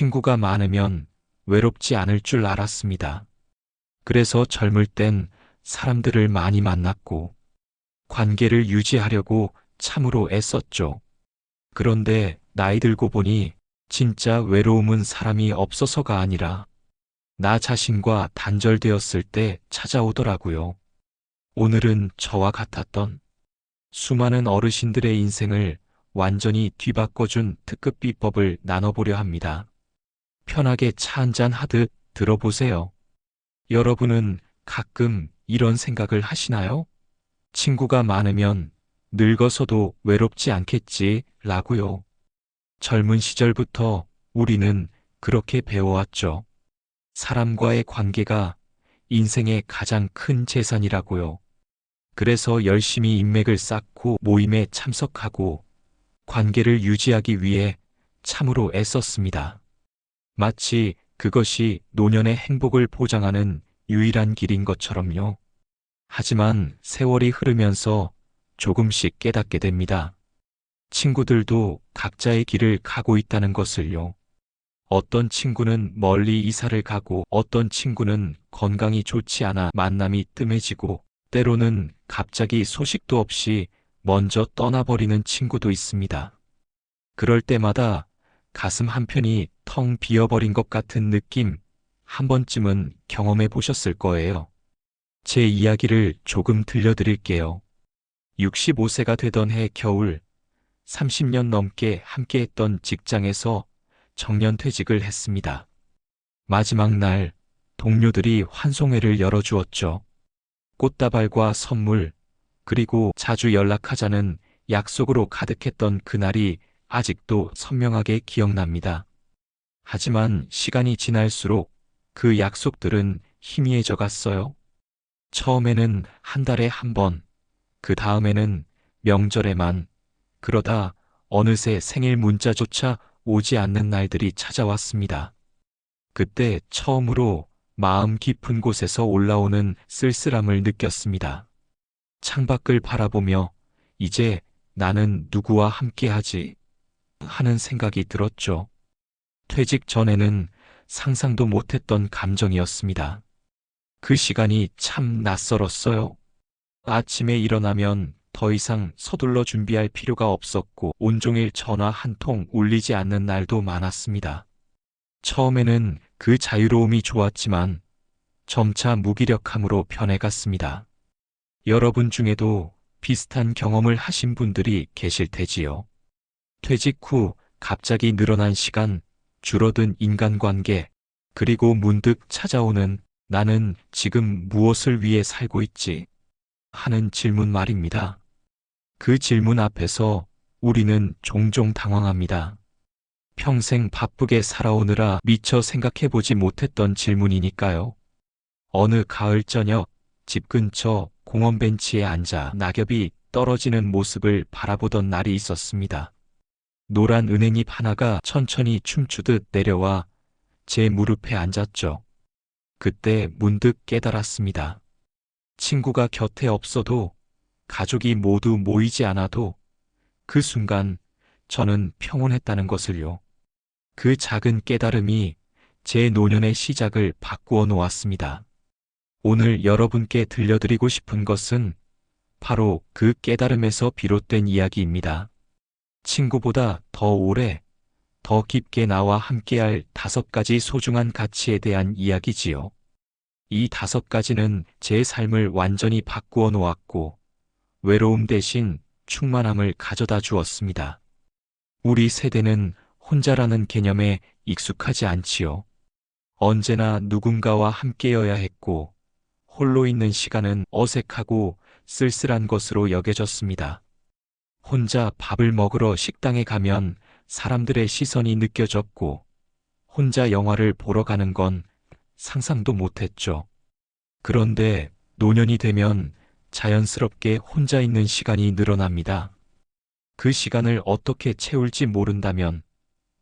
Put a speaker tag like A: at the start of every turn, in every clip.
A: 친구가 많으면 외롭지 않을 줄 알았습니다. 그래서 젊을 땐 사람들을 많이 만났고 관계를 유지하려고 참으로 애썼죠. 그런데 나이 들고 보니 진짜 외로움은 사람이 없어서가 아니라 나 자신과 단절되었을 때 찾아오더라고요. 오늘은 저와 같았던 수많은 어르신들의 인생을 완전히 뒤바꿔준 특급 비법을 나눠보려 합니다. 편하게 차 한잔 하듯 들어보세요. 여러분은 가끔 이런 생각을 하시나요? 친구가 많으면 늙어서도 외롭지 않겠지, 라고요. 젊은 시절부터 우리는 그렇게 배워왔죠. 사람과의 관계가 인생의 가장 큰 재산이라고요. 그래서 열심히 인맥을 쌓고 모임에 참석하고 관계를 유지하기 위해 참으로 애썼습니다. 마치 그것이 노년의 행복을 보장하는 유일한 길인 것처럼요. 하지만 세월이 흐르면서 조금씩 깨닫게 됩니다. 친구들도 각자의 길을 가고 있다는 것을요. 어떤 친구는 멀리 이사를 가고 어떤 친구는 건강이 좋지 않아 만남이 뜸해지고 때로는 갑자기 소식도 없이 먼저 떠나버리는 친구도 있습니다. 그럴 때마다 가슴 한편이 텅 비어버린 것 같은 느낌 한 번쯤은 경험해 보셨을 거예요. 제 이야기를 조금 들려드릴게요. 65세가 되던 해 겨울 30년 넘게 함께했던 직장에서 정년 퇴직을 했습니다. 마지막 날 동료들이 환송회를 열어주었죠. 꽃다발과 선물, 그리고 자주 연락하자는 약속으로 가득했던 그날이 아직도 선명하게 기억납니다. 하지만 시간이 지날수록 그 약속들은 희미해져 갔어요. 처음에는 한 달에 한 번, 그 다음에는 명절에만, 그러다 어느새 생일 문자조차 오지 않는 날들이 찾아왔습니다. 그때 처음으로 마음 깊은 곳에서 올라오는 쓸쓸함을 느꼈습니다. 창밖을 바라보며 이제 나는 누구와 함께하지 하는 생각이 들었죠. 퇴직 전에는 상상도 못했던 감정이었습니다. 그 시간이 참 낯설었어요. 아침에 일어나면 더 이상 서둘러 준비할 필요가 없었고 온종일 전화 한 통 울리지 않는 날도 많았습니다. 처음에는 그 자유로움이 좋았지만 점차 무기력함으로 변해갔습니다. 여러분 중에도 비슷한 경험을 하신 분들이 계실 테지요. 퇴직 후 갑자기 늘어난 시간, 줄어든 인간관계, 그리고 문득 찾아오는 나는 지금 무엇을 위해 살고 있지? 하는 질문 말입니다. 그 질문 앞에서 우리는 종종 당황합니다. 평생 바쁘게 살아오느라 미처 생각해보지 못했던 질문이니까요. 어느 가을 저녁 집 근처 공원 벤치에 앉아 낙엽이 떨어지는 모습을 바라보던 날이 있었습니다. 노란 은행잎 하나가 천천히 춤추듯 내려와 제 무릎에 앉았죠. 그때 문득 깨달았습니다. 친구가 곁에 없어도 가족이 모두 모이지 않아도 그 순간 저는 평온했다는 것을요. 그 작은 깨달음이 제 노년의 시작을 바꾸어 놓았습니다. 오늘 여러분께 들려드리고 싶은 것은 바로 그 깨달음에서 비롯된 이야기입니다. 친구보다 더 오래, 더 깊게 나와 함께할 다섯 가지 소중한 가치에 대한 이야기지요. 이 다섯 가지는 제 삶을 완전히 바꾸어 놓았고, 외로움 대신 충만함을 가져다 주었습니다. 우리 세대는 혼자라는 개념에 익숙하지 않지요. 언제나 누군가와 함께여야 했고, 홀로 있는 시간은 어색하고 쓸쓸한 것으로 여겨졌습니다. 혼자 밥을 먹으러 식당에 가면 사람들의 시선이 느껴졌고, 혼자 영화를 보러 가는 건 상상도 못했죠. 그런데 노년이 되면 자연스럽게 혼자 있는 시간이 늘어납니다. 그 시간을 어떻게 채울지 모른다면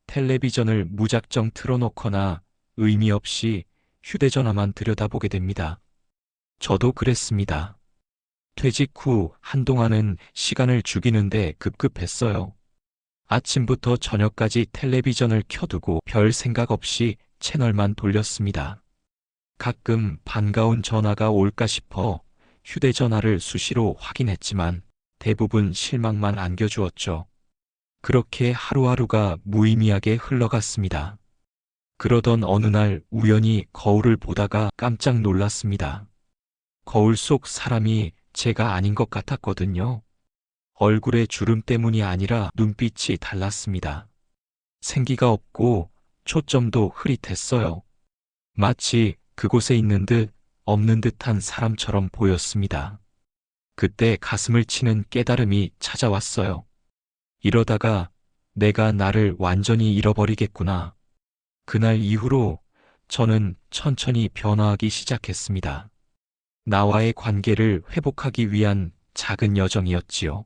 A: 텔레비전을 무작정 틀어놓거나 의미 없이 휴대전화만 들여다보게 됩니다. 저도 그랬습니다. 퇴직 후 한동안은 시간을 죽이는데 급급했어요. 아침부터 저녁까지 텔레비전을 켜두고 별 생각 없이 채널만 돌렸습니다. 가끔 반가운 전화가 올까 싶어 휴대전화를 수시로 확인했지만 대부분 실망만 안겨주었죠. 그렇게 하루하루가 무의미하게 흘러갔습니다. 그러던 어느 날 우연히 거울을 보다가 깜짝 놀랐습니다. 거울 속 사람이 제가 아닌 것 같았거든요. 얼굴의 주름 때문이 아니라 눈빛이 달랐습니다. 생기가 없고 초점도 흐릿했어요. 마치 그곳에 있는 듯 없는 듯한 사람처럼 보였습니다. 그때 가슴을 치는 깨달음이 찾아왔어요. 이러다가 내가 나를 완전히 잃어버리겠구나. 그날 이후로 저는 천천히 변화하기 시작했습니다. 나와의 관계를 회복하기 위한 작은 여정이었지요.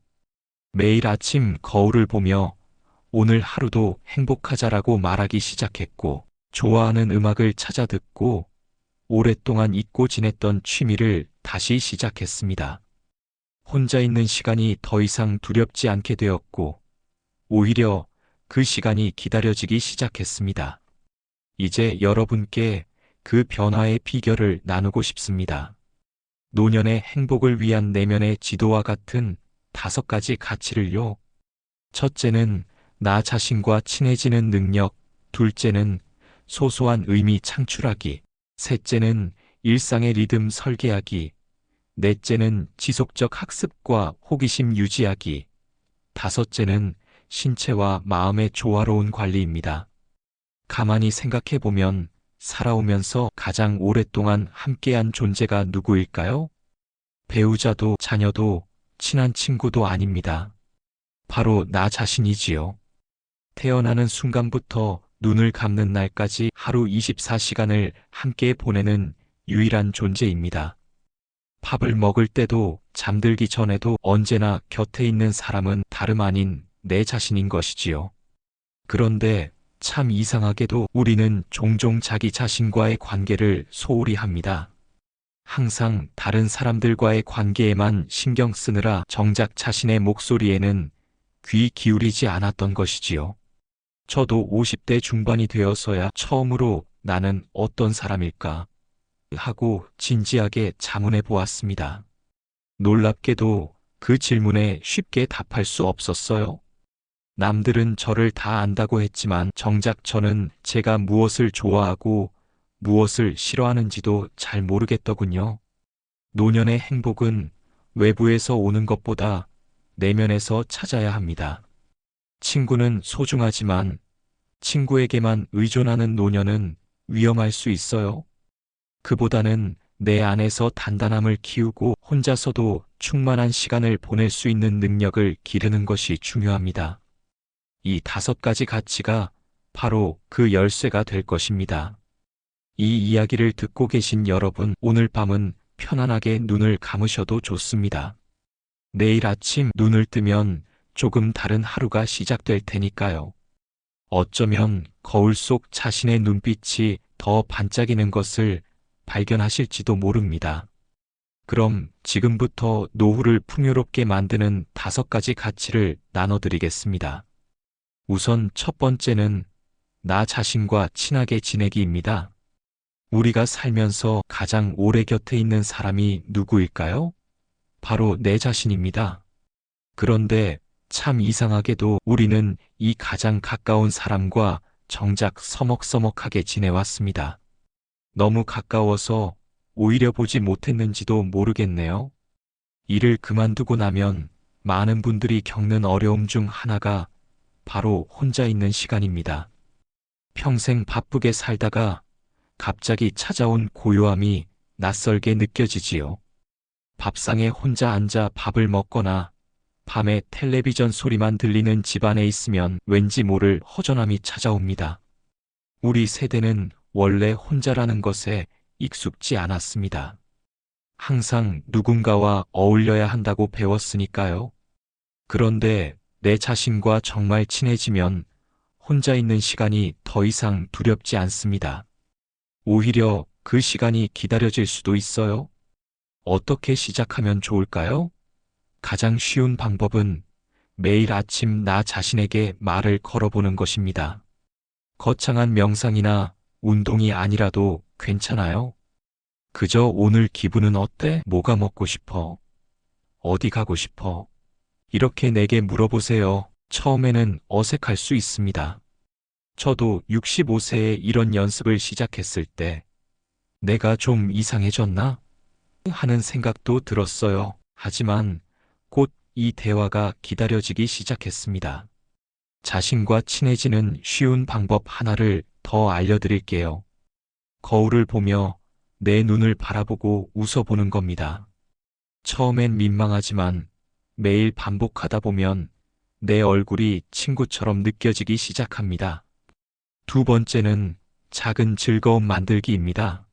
A: 매일 아침 거울을 보며 오늘 하루도 행복하자라고 말하기 시작했고, 좋아하는 음악을 찾아 듣고, 오랫동안 잊고 지냈던 취미를 다시 시작했습니다. 혼자 있는 시간이 더 이상 두렵지 않게 되었고, 오히려 그 시간이 기다려지기 시작했습니다. 이제 여러분께 그 변화의 비결을 나누고 싶습니다. 노년의 행복을 위한 내면의 지도와 같은 다섯 가지 가치를요. 첫째는 나 자신과 친해지는 능력, 둘째는 소소한 의미 창출하기, 셋째는 일상의 리듬 설계하기, 넷째는 지속적 학습과 호기심 유지하기, 다섯째는 신체와 마음의 조화로운 관리입니다. 가만히 생각해 보면 살아오면서 가장 오랫동안 함께한 존재가 누구일까요? 배우자도 자녀도 친한 친구도 아닙니다. 바로 나 자신이지요. 태어나는 순간부터 눈을 감는 날까지 하루 24시간을 함께 보내는 유일한 존재입니다. 밥을 먹을 때도 잠들기 전에도 언제나 곁에 있는 사람은 다름 아닌 내 자신인 것이지요. 그런데 참 이상하게도 우리는 종종 자기 자신과의 관계를 소홀히 합니다. 항상 다른 사람들과의 관계에만 신경 쓰느라 정작 자신의 목소리에는 귀 기울이지 않았던 것이지요. 저도 50대 중반이 되어서야 처음으로 나는 어떤 사람일까 하고 진지하게 자문해 보았습니다. 놀랍게도 그 질문에 쉽게 답할 수 없었어요. 남들은 저를 다 안다고 했지만 정작 저는 제가 무엇을 좋아하고 무엇을 싫어하는지도 잘 모르겠더군요. 노년의 행복은 외부에서 오는 것보다 내면에서 찾아야 합니다. 친구는 소중하지만 친구에게만 의존하는 노년은 위험할 수 있어요. 그보다는 내 안에서 단단함을 키우고 혼자서도 충만한 시간을 보낼 수 있는 능력을 기르는 것이 중요합니다. 이 다섯 가지 가치가 바로 그 열쇠가 될 것입니다. 이 이야기를 듣고 계신 여러분, 오늘 밤은 편안하게 눈을 감으셔도 좋습니다. 내일 아침 눈을 뜨면 조금 다른 하루가 시작될 테니까요. 어쩌면 거울 속 자신의 눈빛이 더 반짝이는 것을 발견하실지도 모릅니다. 그럼 지금부터 노후를 풍요롭게 만드는 다섯 가지 가치를 나눠드리겠습니다. 우선 첫 번째는 나 자신과 친하게 지내기입니다. 우리가 살면서 가장 오래 곁에 있는 사람이 누구일까요? 바로 내 자신입니다. 그런데 참 이상하게도 우리는 이 가장 가까운 사람과 정작 서먹서먹하게 지내왔습니다. 너무 가까워서 오히려 보지 못했는지도 모르겠네요. 일을 그만두고 나면 많은 분들이 겪는 어려움 중 하나가 바로 혼자 있는 시간입니다. 평생 바쁘게 살다가 갑자기 찾아온 고요함이 낯설게 느껴지지요. 밥상에 혼자 앉아 밥을 먹거나 밤에 텔레비전 소리만 들리는 집안에 있으면 왠지 모를 허전함이 찾아옵니다. 우리 세대는 원래 혼자라는 것에 익숙지 않았습니다. 항상 누군가와 어울려야 한다고 배웠으니까요. 그런데 내 자신과 정말 친해지면 혼자 있는 시간이 더 이상 두렵지 않습니다. 오히려 그 시간이 기다려질 수도 있어요. 어떻게 시작하면 좋을까요? 가장 쉬운 방법은 매일 아침 나 자신에게 말을 걸어보는 것입니다. 거창한 명상이나 운동이 아니라도 괜찮아요? 그저 오늘 기분은 어때? 뭐가 먹고 싶어? 어디 가고 싶어? 이렇게 내게 물어보세요. 처음에는 어색할 수 있습니다. 저도 65세에 이런 연습을 시작했을 때 내가 좀 이상해졌나? 하는 생각도 들었어요. 하지만 곧 이 대화가 기다려지기 시작했습니다. 자신과 친해지는 쉬운 방법 하나를 더 알려드릴게요. 거울을 보며 내 눈을 바라보고 웃어보는 겁니다. 처음엔 민망하지만 매일 반복하다 보면 내 얼굴이 친구처럼 느껴지기 시작합니다. 두 번째는 작은 즐거움 만들기입니다.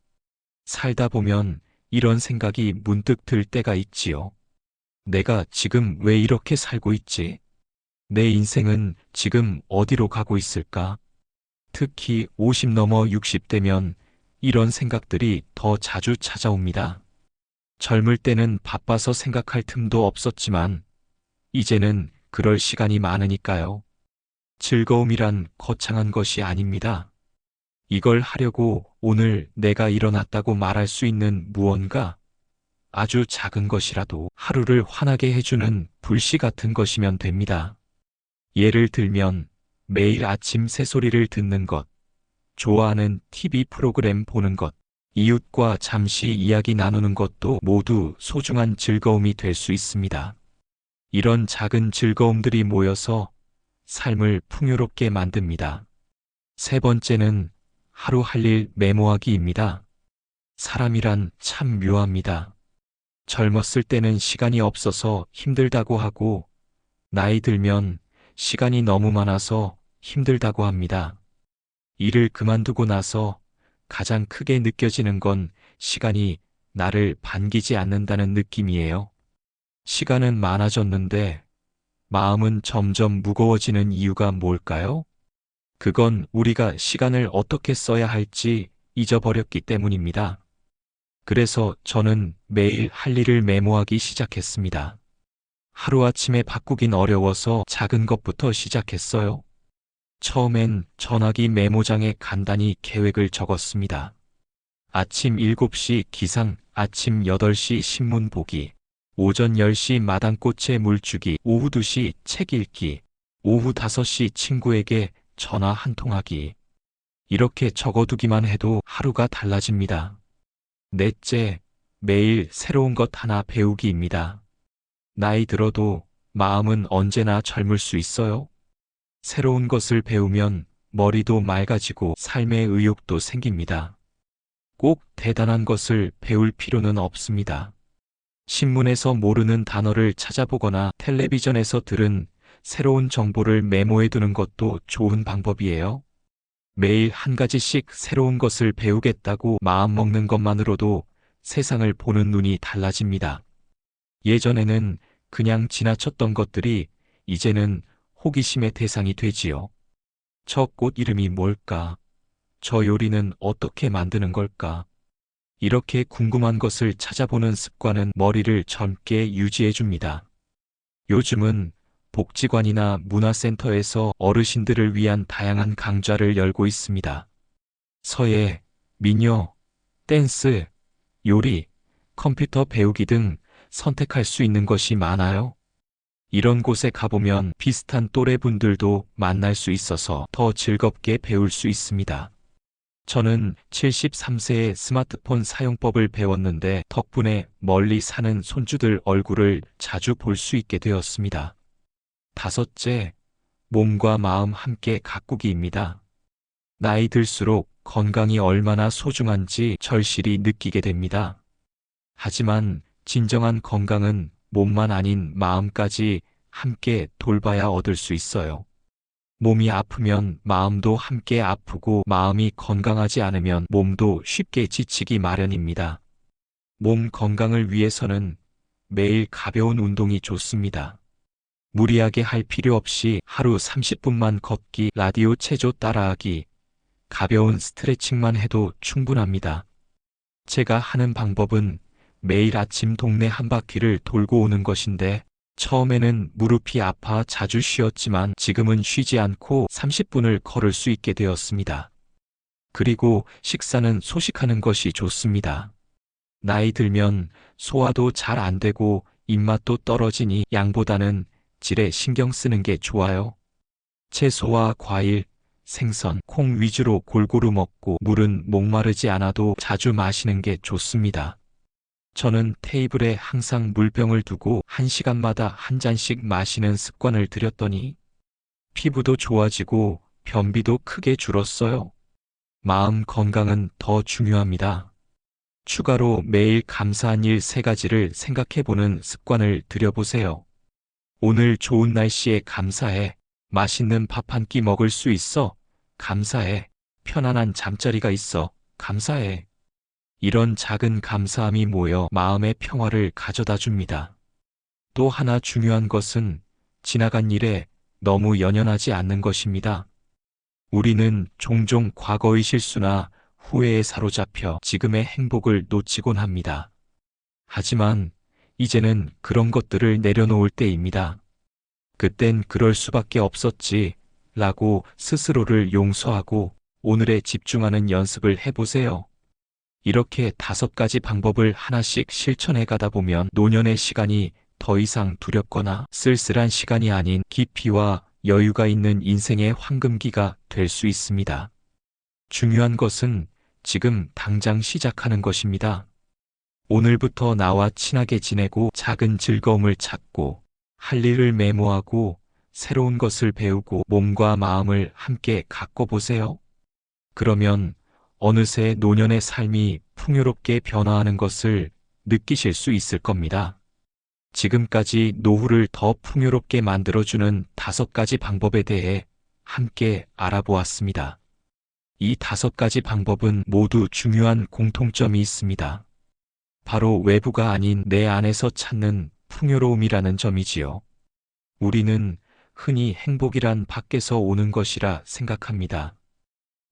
A: 살다 보면 이런 생각이 문득 들 때가 있지요. 내가 지금 왜 이렇게 살고 있지? 내 인생은 지금 어디로 가고 있을까? 특히 50 넘어 60대면 이런 생각들이 더 자주 찾아옵니다. 젊을 때는 바빠서 생각할 틈도 없었지만, 이제는 그럴 시간이 많으니까요. 즐거움이란 거창한 것이 아닙니다. 이걸 하려고 오늘 내가 일어났다고 말할 수 있는 무언가 아주 작은 것이라도 하루를 환하게 해주는 불씨 같은 것이면 됩니다. 예를 들면 매일 아침 새소리를 듣는 것, 좋아하는 TV 프로그램 보는 것, 이웃과 잠시 이야기 나누는 것도 모두 소중한 즐거움이 될 수 있습니다. 이런 작은 즐거움들이 모여서 삶을 풍요롭게 만듭니다. 세 번째는 하루 할 일 메모하기입니다. 사람이란 참 묘합니다. 젊었을 때는 시간이 없어서 힘들다고 하고, 나이 들면 시간이 너무 많아서 힘들다고 합니다. 일을 그만두고 나서 가장 크게 느껴지는 건 시간이 나를 반기지 않는다는 느낌이에요. 시간은 많아졌는데 마음은 점점 무거워지는 이유가 뭘까요? 그건 우리가 시간을 어떻게 써야 할지 잊어버렸기 때문입니다. 그래서 저는 매일 할 일을 메모하기 시작했습니다. 하루아침에 바꾸긴 어려워서 작은 것부터 시작했어요. 처음엔 전화기 메모장에 간단히 계획을 적었습니다. 아침 7시 기상, 아침 8시 신문 보기, 오전 10시 마당꽃에 물 주기, 오후 2시 책 읽기, 오후 5시 친구에게 전화 한 통하기. 이렇게 적어두기만 해도 하루가 달라집니다. 넷째, 매일 새로운 것 하나 배우기입니다. 나이 들어도 마음은 언제나 젊을 수 있어요. 새로운 것을 배우면 머리도 맑아지고 삶의 의욕도 생깁니다. 꼭 대단한 것을 배울 필요는 없습니다. 신문에서 모르는 단어를 찾아보거나 텔레비전에서 들은 새로운 정보를 메모해 두는 것도 좋은 방법이에요. 매일 한 가지씩 새로운 것을 배우겠다고 마음먹는 것만으로도 세상을 보는 눈이 달라집니다. 예전에는 그냥 지나쳤던 것들이 이제는 호기심의 대상이 되지요. 저 꽃 이름이 뭘까? 저 요리는 어떻게 만드는 걸까? 이렇게 궁금한 것을 찾아보는 습관은 머리를 젊게 유지해 줍니다. 요즘은 복지관이나 문화센터에서 어르신들을 위한 다양한 강좌를 열고 있습니다. 서예, 민요, 댄스, 요리, 컴퓨터 배우기 등 선택할 수 있는 것이 많아요. 이런 곳에 가보면 비슷한 또래 분들도 만날 수 있어서 더 즐겁게 배울 수 있습니다. 저는 73세에 스마트폰 사용법을 배웠는데 덕분에 멀리 사는 손주들 얼굴을 자주 볼 수 있게 되었습니다. 다섯째, 몸과 마음 함께 가꾸기입니다. 나이 들수록 건강이 얼마나 소중한지 절실히 느끼게 됩니다. 하지만 진정한 건강은 몸만 아닌 마음까지 함께 돌봐야 얻을 수 있어요. 몸이 아프면 마음도 함께 아프고 마음이 건강하지 않으면 몸도 쉽게 지치기 마련입니다. 몸 건강을 위해서는 매일 가벼운 운동이 좋습니다. 무리하게 할 필요 없이 하루 30분만 걷기, 라디오 체조 따라하기, 가벼운 스트레칭만 해도 충분합니다. 제가 하는 방법은 매일 아침 동네 한 바퀴를 돌고 오는 것인데 처음에는 무릎이 아파 자주 쉬었지만 지금은 쉬지 않고 30분을 걸을 수 있게 되었습니다. 그리고 식사는 소식하는 것이 좋습니다. 나이 들면 소화도 잘 안 되고 입맛도 떨어지니 양보다는 질에 신경 쓰는 게 좋아요. 채소와 과일, 생선, 콩 위주로 골고루 먹고 물은 목마르지 않아도 자주 마시는 게 좋습니다. 저는 테이블에 항상 물병을 두고 한 시간마다 한 잔씩 마시는 습관을 들였더니 피부도 좋아지고 변비도 크게 줄었어요. 마음 건강은 더 중요합니다. 추가로 매일 감사한 일 세 가지를 생각해 보는 습관을 들여보세요. 오늘 좋은 날씨에 감사해. 맛있는 밥 한 끼 먹을 수 있어. 감사해. 편안한 잠자리가 있어. 감사해. 이런 작은 감사함이 모여 마음의 평화를 가져다 줍니다. 또 하나 중요한 것은 지나간 일에 너무 연연하지 않는 것입니다. 우리는 종종 과거의 실수나 후회에 사로잡혀 지금의 행복을 놓치곤 합니다. 하지만 이제는 그런 것들을 내려놓을 때입니다. 그땐 그럴 수밖에 없었지 라고 스스로를 용서하고 오늘에 집중하는 연습을 해보세요. 이렇게 다섯 가지 방법을 하나씩 실천해 가다 보면 노년의 시간이 더 이상 두렵거나 쓸쓸한 시간이 아닌 깊이와 여유가 있는 인생의 황금기가 될 수 있습니다. 중요한 것은 지금 당장 시작하는 것입니다. 오늘부터 나와 친하게 지내고 작은 즐거움을 찾고 할 일을 메모하고 새로운 것을 배우고 몸과 마음을 함께 가꿔보세요. 그러면 어느새 노년의 삶이 풍요롭게 변화하는 것을 느끼실 수 있을 겁니다. 지금까지 노후를 더 풍요롭게 만들어주는 다섯 가지 방법에 대해 함께 알아보았습니다. 이 다섯 가지 방법은 모두 중요한 공통점이 있습니다. 바로 외부가 아닌 내 안에서 찾는 풍요로움이라는 점이지요. 우리는 흔히 행복이란 밖에서 오는 것이라 생각합니다.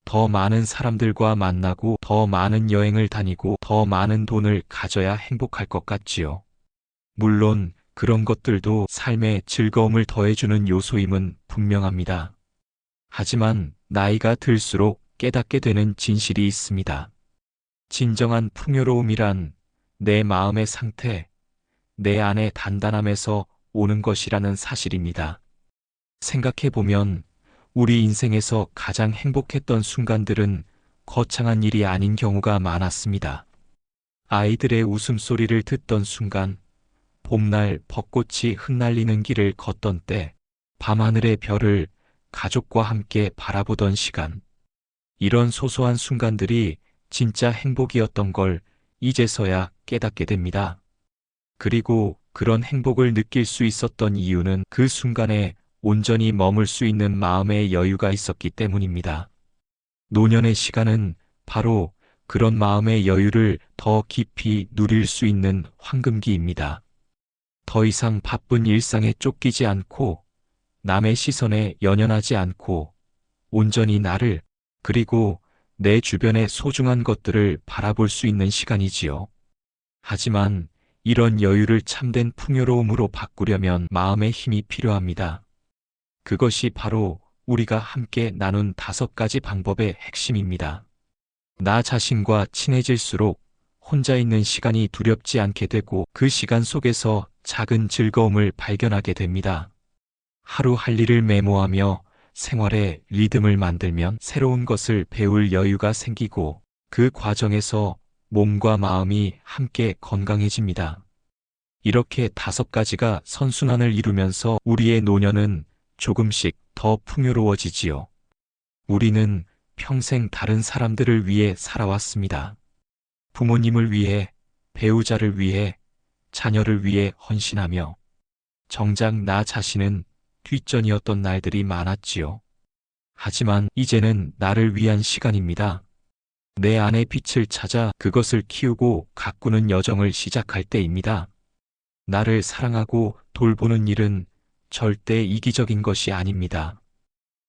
A: 더 많은 사람들과 만나고 더 많은 여행을 다니고 더 많은 돈을 가져야 행복할 것 같지요. 물론 그런 것들도 삶의 즐거움을 더해주는 요소임은 분명합니다. 하지만 나이가 들수록 깨닫게 되는 진실이 있습니다. 진정한 풍요로움이란 내 마음의 상태, 내 안의 단단함에서 오는 것이라는 사실입니다. 생각해보면 우리 인생에서 가장 행복했던 순간들은 거창한 일이 아닌 경우가 많았습니다. 아이들의 웃음소리를 듣던 순간, 봄날 벚꽃이 흩날리는 길을 걷던 때, 밤하늘의 별을 가족과 함께 바라보던 시간. 이런 소소한 순간들이 진짜 행복이었던 걸 이제서야 깨닫게 됩니다. 그리고 그런 행복을 느낄 수 있었던 이유는 그 순간에 온전히 머물 수 있는 마음의 여유가 있었기 때문입니다. 노년의 시간은 바로 그런 마음의 여유를 더 깊이 누릴 수 있는 황금기입니다. 더 이상 바쁜 일상에 쫓기지 않고 남의 시선에 연연하지 않고 온전히 나를 그리고 내 주변의 소중한 것들을 바라볼 수 있는 시간이지요. 하지만 이런 여유를 참된 풍요로움으로 바꾸려면 마음의 힘이 필요합니다. 그것이 바로 우리가 함께 나눈 다섯 가지 방법의 핵심입니다. 나 자신과 친해질수록 혼자 있는 시간이 두렵지 않게 되고 그 시간 속에서 작은 즐거움을 발견하게 됩니다. 하루 할 일을 메모하며 생활의 리듬을 만들면 새로운 것을 배울 여유가 생기고 그 과정에서 몸과 마음이 함께 건강해집니다. 이렇게 다섯 가지가 선순환을 이루면서 우리의 노년은 조금씩 더 풍요로워지지요. 우리는 평생 다른 사람들을 위해 살아왔습니다. 부모님을 위해, 배우자를 위해, 자녀를 위해 헌신하며 정작 나 자신은 뒷전이었던 날들이 많았지요. 하지만 이제는 나를 위한 시간입니다. 내 안의 빛을 찾아 그것을 키우고 가꾸는 여정을 시작할 때입니다. 나를 사랑하고 돌보는 일은 절대 이기적인 것이 아닙니다.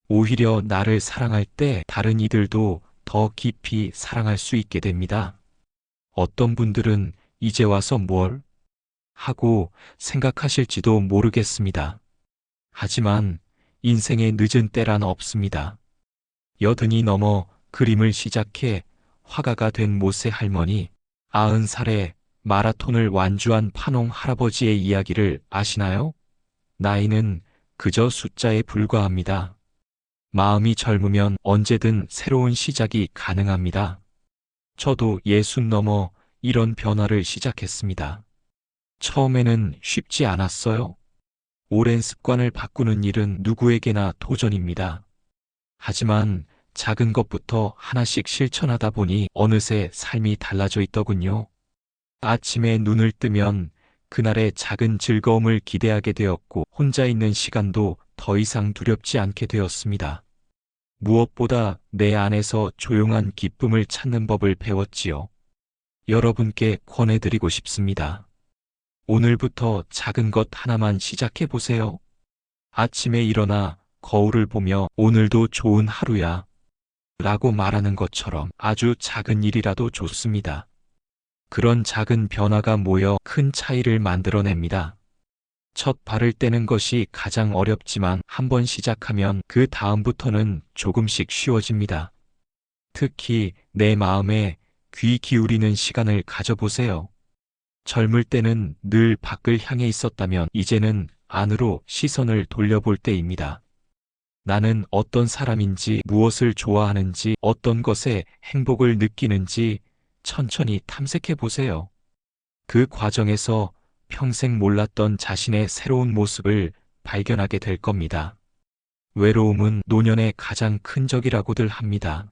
A: 오히려 나를 사랑할 때 다른 이들도 더 깊이 사랑할 수 있게 됩니다. 어떤 분들은 이제 와서 뭘 하고 생각하실지도 모르겠습니다. 하지만 인생의 늦은 때란 없습니다. 여든이 넘어 그림을 시작해 화가가 된 모세 할머니, 아흔 살에 마라톤을 완주한 판홍 할아버지의 이야기를 아시나요? 나이는 그저 숫자에 불과합니다. 마음이 젊으면 언제든 새로운 시작이 가능합니다. 저도 예순 넘어 이런 변화를 시작했습니다. 처음에는 쉽지 않았어요. 오랜 습관을 바꾸는 일은 누구에게나 도전입니다. 하지만 작은 것부터 하나씩 실천하다 보니 어느새 삶이 달라져 있더군요. 아침에 눈을 뜨면 그날의 작은 즐거움을 기대하게 되었고 혼자 있는 시간도 더 이상 두렵지 않게 되었습니다. 무엇보다 내 안에서 조용한 기쁨을 찾는 법을 배웠지요. 여러분께 권해드리고 싶습니다. 오늘부터 작은 것 하나만 시작해 보세요. 아침에 일어나 거울을 보며 오늘도 좋은 하루야. 라고 말하는 것처럼 아주 작은 일이라도 좋습니다. 그런 작은 변화가 모여 큰 차이를 만들어냅니다. 첫 발을 떼는 것이 가장 어렵지만 한번 시작하면 그 다음부터는 조금씩 쉬워집니다. 특히 내 마음에 귀 기울이는 시간을 가져보세요. 젊을 때는 늘 밖을 향해 있었다면 이제는 안으로 시선을 돌려볼 때입니다. 나는 어떤 사람인지 무엇을 좋아하는지 어떤 것에 행복을 느끼는지 천천히 탐색해 보세요. 그 과정에서 평생 몰랐던 자신의 새로운 모습을 발견하게 될 겁니다. 외로움은 노년의 가장 큰 적이라고들 합니다.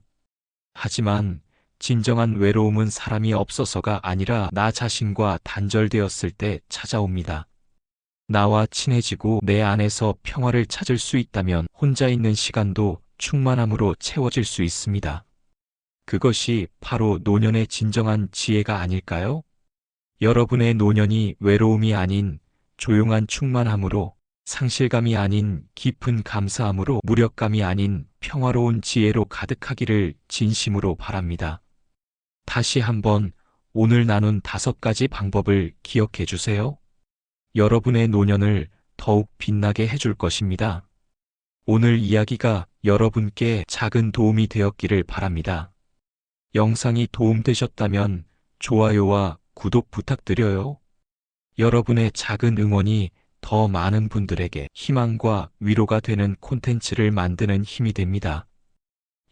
A: 하지만 진정한 외로움은 사람이 없어서가 아니라 나 자신과 단절되었을 때 찾아옵니다. 나와 친해지고 내 안에서 평화를 찾을 수 있다면 혼자 있는 시간도 충만함으로 채워질 수 있습니다. 그것이 바로 노년의 진정한 지혜가 아닐까요? 여러분의 노년이 외로움이 아닌 조용한 충만함으로 상실감이 아닌 깊은 감사함으로 무력감이 아닌 평화로운 지혜로 가득하기를 진심으로 바랍니다. 다시 한번 오늘 나눈 다섯 가지 방법을 기억해 주세요. 여러분의 노년을 더욱 빛나게 해줄 것입니다. 오늘 이야기가 여러분께 작은 도움이 되었기를 바랍니다. 영상이 도움되셨다면 좋아요와 구독 부탁드려요. 여러분의 작은 응원이 더 많은 분들에게 희망과 위로가 되는 콘텐츠를 만드는 힘이 됩니다.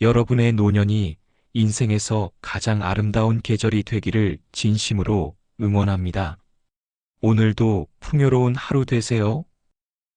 A: 여러분의 노년이 인생에서 가장 아름다운 계절이 되기를 진심으로 응원합니다. 오늘도 풍요로운 하루 되세요.